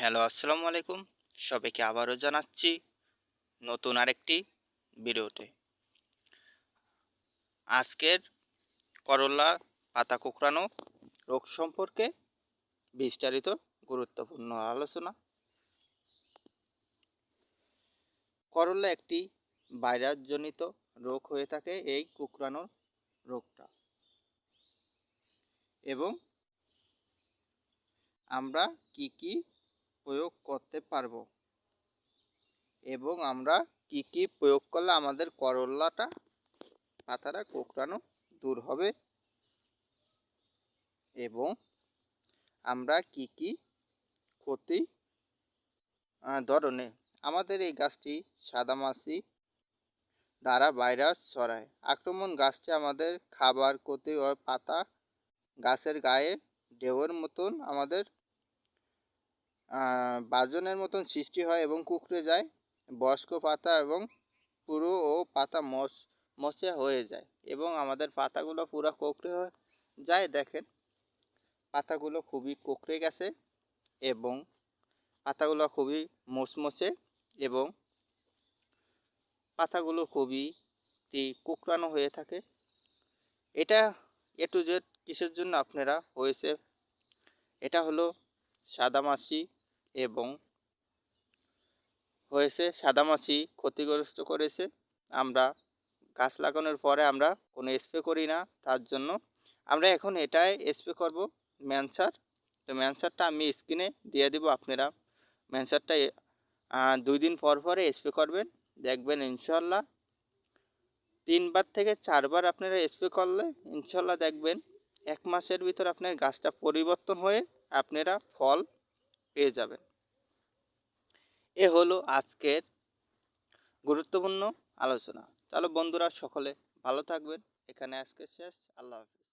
Hello, আসসালামু আলাইকুম। সবাইকে আবারও জানাচ্ছি নতুন আরেকটি ভিডিওতে। আজকের করলা, পাতা কোঁকড়ানো রোগ সম্পর্কে বিস্তারিত গুরুত্বপূর্ণ আলোচনা। করলা একটি ভাইরাসজনিত রোগ হয়ে থাকে এই কুকড়ানো রোগটা। এবং আমরা কি কি প্রয়োগ করতে পারব। এবং আমরা কি কি প্রয়োগ করলে আমাদের করলাটা পাতাটা কোঁকড়ানো দূর হবে? এবং আমরা কি কি ক্ষতি ধরনের আমাদের এই গাছটি সাদামাছি দ্বারা ভাইরাস ছড়ায়। আক্রমণ গাছটি আমাদের খাবার, ক্ষতি হয় পাতা গাছের গায়ে, ঢেউয়ের মতন আমাদের বাজনের মতন সৃষ্টি হয় এবং কুকড়ে যায়, বয়স্ক পাতা এবং পুরো ও পাতা মস, মসে হয়ে যায় এবং আমাদের পাতাগুলো পুরো কোকড়ে হয়ে যায়। দেখেন, পাতাগুলো খুবই কোকড়ে গেছে এবং পাতাগুলো খুবই মচমচে এবং পাতাগুলো খুবই কুকড়ানো হয়ে থাকে। এটা এ টু জেড কিসের জন্য আপনারা হয়েছে? এটা হলো সাদামাছি এবং হয়েছে সাদামাছি ক্ষতিগ্রস্ত করেছে। আমরা গাছ লাগানোর পরে আমরা কোনো স্প্রে করি না, তার জন্য আমরা এখন এটাই স্প্রে করব, ম্যানসার। তো ম্যানসারটা আমি স্ক্রিনে দিয়ে দিব, আপনারা ম্যানসারটা দুই দিন পর পরে স্প্রে করবেন। দেখবেন ইনশাল্লাহ তিনবার থেকে চারবার আপনারা স্প্রে করলে ইনশাল্লাহ দেখবেন এক মাসের ভিতর আপনার গাছটা পরিবর্তন হয়ে আপনারা ফল পেয়ে যাবেন। এ হলো আজকের গুরুত্বপূর্ণ আলোচনা। চলো বন্ধুরা সকলে ভালো থাকবেন। এখানে আজকে শেষ। আল্লাহ হাফিজ।